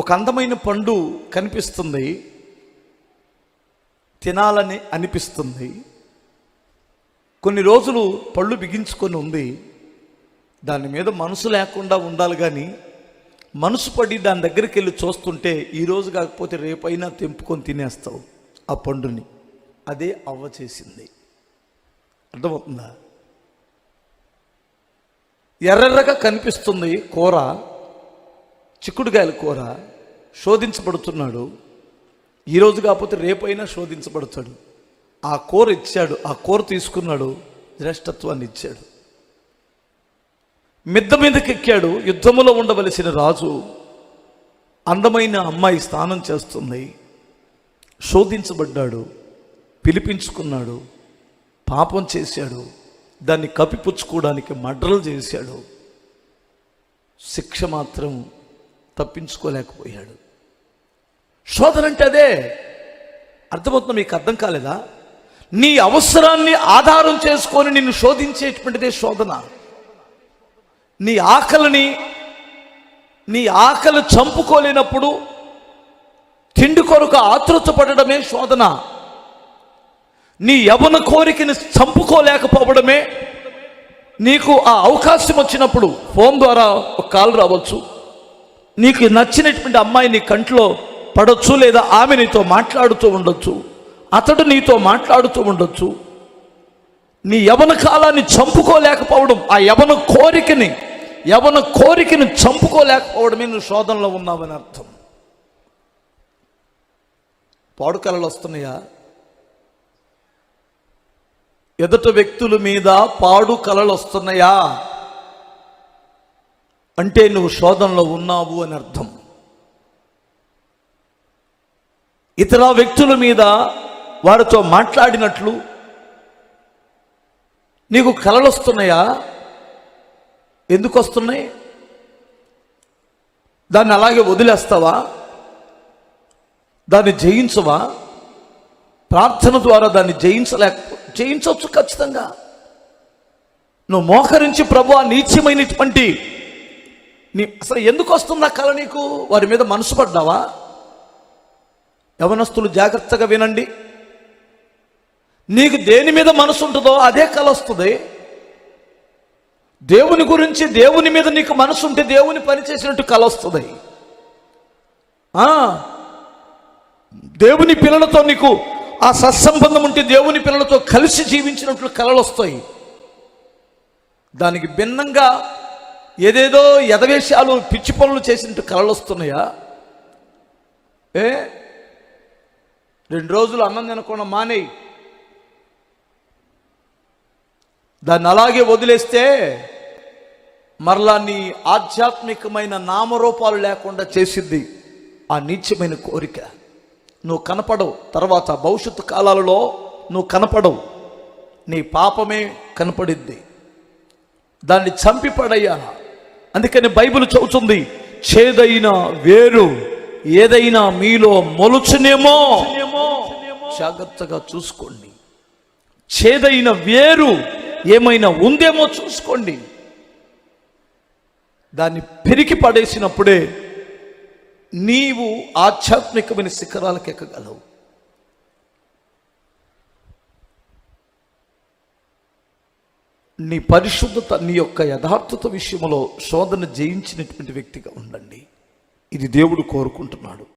ఒక అందమైన పండు కనిపిస్తుంది. తినాలని అనిపిస్తుంది. కొన్ని రోజులు పళ్ళు బిగించుకొని ఉంది. దాని మీద మనసు లేకుండా ఉండాలి కానీ మనసు పడి దాని దగ్గరికి వెళ్ళి చూస్తుంటే ఈరోజు కాకపోతే రేపైనా తెంపుకొని తినేస్తావు ఆ పండుని. అదే అవ్వ చేసింది. అర్థమవుతుందా? ఎర్రెర్రగా కనిపిస్తుంది కూర. చిక్కుడుకాయల కూర శోధించబడుతున్నాడు. ఈరోజు కాకపోతే రేపైనా శోధించబడతాడు. ఆ కూర ఇచ్చాడు ఆ కూర తీసుకున్నాడు శ్రేష్టత్వాన్ని ఇచ్చాడు. మిద్ద మీదకి ఎక్కాడు యుద్ధములో ఉండవలసిన రాజు అందమైన అమ్మాయి స్నానం చేస్తుంది శోధించబడ్డాడు పిలిపించుకున్నాడు పాపం చేశాడు దాన్ని కప్పిపుచ్చుకోవడానికి మడ్రలు చేశాడు. శిక్ష మాత్రం తప్పించుకోలేకపోయాడు. శోధన అంటే అదే అర్థమవుతుందా మీకు అర్థం కాలేదా? నీ అవసరాన్ని ఆధారం చేసుకొని నిన్ను శోధించేటువంటిదే శోధన. నీ ఆకలిని నీ ఆకలి చంపుకోలేనప్పుడు తిండి కొరకు ఆతృత పడడమే శోధన. నీ యవన కోరికని చంపుకోలేకపోవడమే నీకు ఆ అవకాశం వచ్చినప్పుడు. ఫోన్ ద్వారా ఒక కాల్ రావచ్చు. నీకు నచ్చినటువంటి అమ్మాయి నీ కంట్లో పడవచ్చు లేదా ఆమె నీతో మాట్లాడుతూ ఉండొచ్చు అతడు నీతో మాట్లాడుతూ ఉండొచ్చు. నీ యవన కాలాన్ని చంపుకోలేకపోవడం ఆ యవన కోరికని యవన కోరికని చంపుకోలేకపోవడమే నువ్వు శోధనలో ఉన్నావని అర్థం. పాడుకలలు వస్తున్నాయా? ఎదుట వ్యక్తుల మీద పాడు కలలు వస్తున్నాయా? అంటే నువ్వు శోధనలో ఉన్నావు అని అర్థం. ఇతర వ్యక్తుల మీద వారితో మాట్లాడినట్లు నీకు కలలు వస్తున్నాయా ఎందుకు వస్తున్నాయి దాన్ని అలాగే వదిలేస్తావా? దాన్ని జయించవా? ప్రార్థన ద్వారా దాన్ని జయించలేక జయించవచ్చు ఖచ్చితంగా. నువ్వు మోకరించి ప్రభు ఆ నీచమైనటువంటి నీ అసలు ఎందుకు వస్తుంది ఆ కళ నీకు? వారి మీద మనసు పడ్డావా? యవనస్తులు జాగ్రత్తగా వినండి. నీకు దేని మీద మనసు ఉంటుందో అదే కళ వస్తుంది. దేవుని గురించి దేవుని మీద నీకు మనసు ఉంటే దేవుని పని చేసినట్టు కళ వస్తుంది. దేవుని పిల్లలతో నీకు ఆ సత్సంబంధం ఉంటే దేవుని పిల్లలతో కలిసి జీవించినట్లు కళలు వస్తాయి. దానికి భిన్నంగా ఏదేదో ఎదవేశాలు పిచ్చి పనులు చేసినట్టు కళలు వస్తున్నాయా ఏ? రెండు రోజులు అన్నం తినకుండా మానేయి. దాన్ని అలాగే వదిలేస్తే మరలా నీ ఆధ్యాత్మికమైన నామరూపాలు లేకుండా చేసింది ఆ నీచమైన కోరిక. నువ్వు కనపడవు. తర్వాత భవిష్యత్తు కాలాలలో నువ్వు కనపడవు. నీ పాపమే కనపడిద్ది. దాన్ని చంపి పడేయాల అందుకని బైబిల్ చెబుతుంది చేదైన వేరు ఏదైనా మీలో మొలుచునేమో. జాగ్రత్తగా చూసుకోండి. చేదైన వేరు ఏమైనా ఉందేమో చూసుకోండి. దాన్ని పెరికి పడేసినప్పుడే నీవు ఆధ్యాత్మికమైన శిఖరాలకు ఎక్కగలవు. నీ పరిశుద్ధత నీ యొక్క యథార్థత విషయంలో శోధన జయించినటువంటి వ్యక్తిగా ఉండండి. ఇది దేవుడు కోరుకుంటున్నాడు.